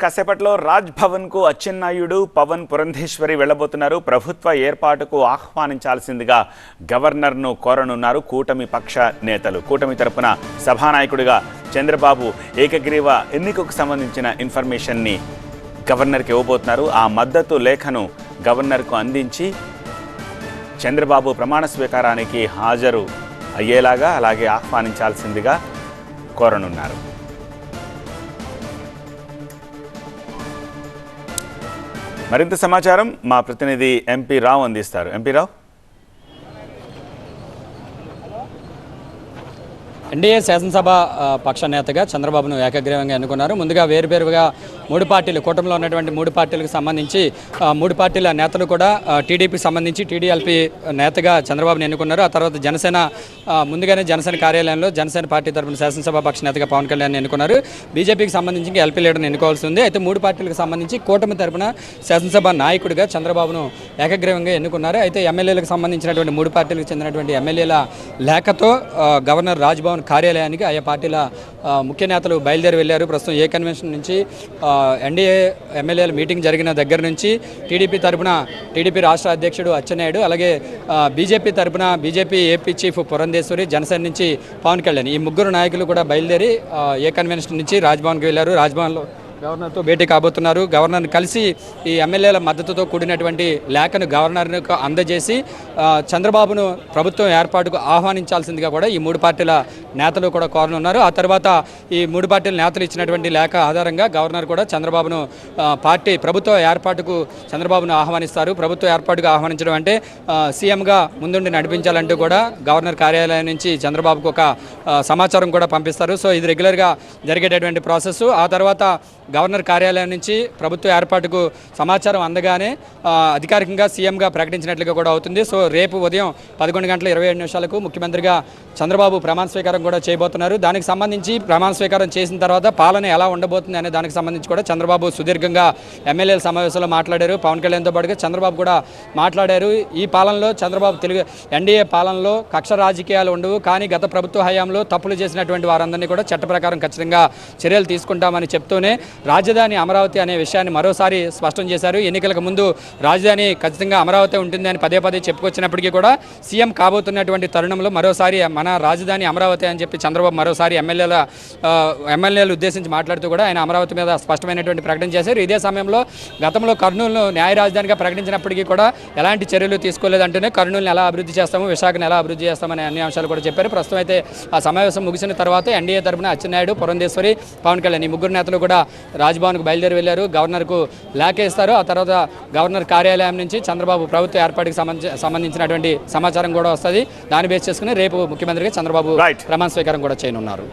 కాసేపట్లో రాజ్ భవన్కు అచ్చెన్నాయుడు పవన్ పురంధేశ్వరి వెళ్ళబోతున్నారు ప్రభుత్వ ఏర్పాటుకు ఆహ్వానించాల్సిందిగా గవర్నర్ను కోరనున్నారు కూటమి పక్ష నేతలు. కూటమి తరపున సభానాయకుడిగా చంద్రబాబు ఏకగ్రీవ ఎన్నికకు సంబంధించిన ఇన్ఫర్మేషన్ని గవర్నర్కి ఇవ్వబోతున్నారు. ఆ మద్దతు లేఖను గవర్నర్కు అందించి చంద్రబాబు ప్రమాణ స్వీకారానికి హాజరు అయ్యేలాగా అలాగే ఆహ్వానించాల్సిందిగా కోరనున్నారు. మరింత సమాచారం మా ప్రతినిధి ఎంపీ రావు అందిస్తారు. ఎంపీ రావు? ఎన్డీఏ శాసనసభ పక్ష నేతగా చంద్రబాబును ఏకగ్రీవంగా ఎన్నుకున్నారు. ముందుగా వేరువేరుగా మూడు పార్టీలు కూటమిలో ఉన్నటువంటి మూడు పార్టీలకు సంబంధించి మూడు పార్టీల నేతలు కూడా టీడీపీకి సంబంధించి టీడీఎల్పీ నేతగా చంద్రబాబును ఎన్నుకున్నారు. ఆ తర్వాత జనసేన ముందుగానే జనసేన కార్యాలయంలో జనసేన పార్టీ తరపున శాసనసభ పక్ష నేతగా పవన్ కళ్యాణ్ ఎన్నుకున్నారు. బీజేపీకి సంబంధించి ఇంకా ఎల్పీ లీడర్ని ఎన్నుకోవాల్సి ఉంది. అయితే మూడు పార్టీలకు సంబంధించి కూటమి తరపున శాసనసభ నాయకుడిగా చంద్రబాబును ఏకగ్రీవంగా ఎన్నుకున్నారు. అయితే ఎమ్మెల్యేలకు సంబంధించినటువంటి మూడు పార్టీలకు చెందినటువంటి ఎమ్మెల్యేల లేఖతో గవర్నర్ రాజ్భవన్ కార్యాలయానికి ఆయా పార్టీల ముఖ్య నేతలు బయలుదేరి వెళ్ళారు. ప్రస్తుతం ఏ కన్వెన్షన్ నుంచి ఎన్డీఏ ఎమ్మెల్యేల మీటింగ్ జరిగిన దగ్గర నుంచి టీడీపీ తరపున టీడీపీ రాష్ట్ర అధ్యక్షుడు అచ్చెన్నాయుడు అలాగే బీజేపీ తరపున BJP AP chief Purandeswari Janasena నుంచి పవన్ కళ్యాణ్. ఈ ముగ్గురు నాయకులు కూడా బయలుదేరి ఏ కన్వెన్షన్ నుంచి రాజ్భవన్కి వెళ్ళారు. రాజ్భవన్లో గవర్నర్తో భేటీ కాబోతున్నారు. గవర్నర్ని కలిసి ఈ ఎమ్మెల్యేల మద్దతుతో కూడినటువంటి లేఖను గవర్నర్కు అందజేసి చంద్రబాబును ప్రభుత్వం ఏర్పాటుకు ఆహ్వానించాల్సిందిగా కూడా ఈ మూడు పార్టీల నేతలు కూడా కోరనున్నారు. ఆ తర్వాత ఈ మూడు పార్టీల నేతలు ఇచ్చినటువంటి లేఖ ఆధారంగా గవర్నర్ కూడా చంద్రబాబును పార్టీ ప్రభుత్వ ఏర్పాటుకు చంద్రబాబును ఆహ్వానిస్తారు. ప్రభుత్వ ఏర్పాటుకు ఆహ్వానించడం అంటే సీఎంగా ముందుండి నడిపించాలంటూ కూడా గవర్నర్ కార్యాలయం నుంచి చంద్రబాబుకు ఒక సమాచారం కూడా పంపిస్తారు. సో ఇది రెగ్యులర్గా జరిగేటటువంటి ప్రాసెస్ ఆ తర్వాత గవర్నర్ కార్యాలయం నుంచి ప్రభుత్వ ఏర్పాటుకు సమాచారం అందగానే అధికారికంగా సీఎంగా ప్రకటించినట్లుగా కూడా అవుతుంది. సో రేపు ఉదయం పదకొండు గంటల ఇరవై ఏడు నిమిషాలకు ముఖ్యమంత్రిగా చంద్రబాబు ప్రమాణ స్వీకారం కూడా చేయబోతున్నారు. దానికి సంబంధించి ప్రమాణ స్వీకారం చేసిన తర్వాత పాలన ఎలా ఉండబోతుంది అనే దానికి సంబంధించి కూడా చంద్రబాబు సుదీర్ఘంగా ఎమ్మెల్యేల సమావేశంలో మాట్లాడారు. పవన్ కళ్యాణ్తో పాటుగా చంద్రబాబు కూడా మాట్లాడారు. ఈ పాలనలో చంద్రబాబు తెలుగు ఎన్డీఏ పాలనలో కక్ష రాజకీయాలు ఉండవు. కానీ గత ప్రభుత్వ హయాంలో తప్పులు చేసినటువంటి వారందరినీ కూడా చట్ట ప్రకారం ఖచ్చితంగా చర్యలు తీసుకుంటామని చెప్తూనే రాజధాని అమరావతి అనే విషయాన్ని మరోసారి స్పష్టం చేశారు. ఎన్నికలకు ముందు రాజధాని ఖచ్చితంగా అమరావతి ఉంటుంది అని పదే పదే చెప్పుకొచ్చినప్పటికీ కూడా సీఎం కాబోతున్నటువంటి తరుణంలో మరోసారి మన రాజధాని అమరావతి అని చెప్పి చంద్రబాబు మరోసారి ఎమ్మెల్యేల ఎమ్మెల్యేలు ఉద్దేశించి మాట్లాడుతూ కూడా ఆయన అమరావతి మీద స్పష్టమైనటువంటి ప్రకటన చేశారు. ఇదే సమయంలో గతంలో కర్నూలును న్యాయ రాజధానిగా ప్రకటించినప్పటికీ కూడా ఎలాంటి చర్యలు తీసుకోలేదంటూనే కర్నూలుని ఎలా అభివృద్ధి చేస్తాము విశాఖను ఎలా అభివృద్ధి చేస్తామనే అన్ని అంశాలు కూడా చెప్పారు. ప్రస్తుతం అయితే ఆ సమావేశం ముగిసిన తర్వాత ఎన్డీఏ తరపున అచ్చెన్నాయుడు పురంధేశ్వరి పవన్ కళ్యాణ్ ఈ ముగ్గురు నేతలు కూడా రాజ్భవన్కు బయలుదేరి వెళ్ళారు. గవర్నర్కు లేఖ ఇస్తారు ఆ తర్వాత గవర్నర్ కార్యాలయం నుంచి చంద్రబాబు ప్రభుత్వ ఏర్పాటుకి సంబంధించి సంబంధించినటువంటి సమాచారం కూడా వస్తుంది. దాన్ని బేస్ చేసుకుని రేపు ముఖ్యమంత్రిగా చంద్రబాబు. ప్రమాణ స్వీకారం కూడా చేయనున్నారు.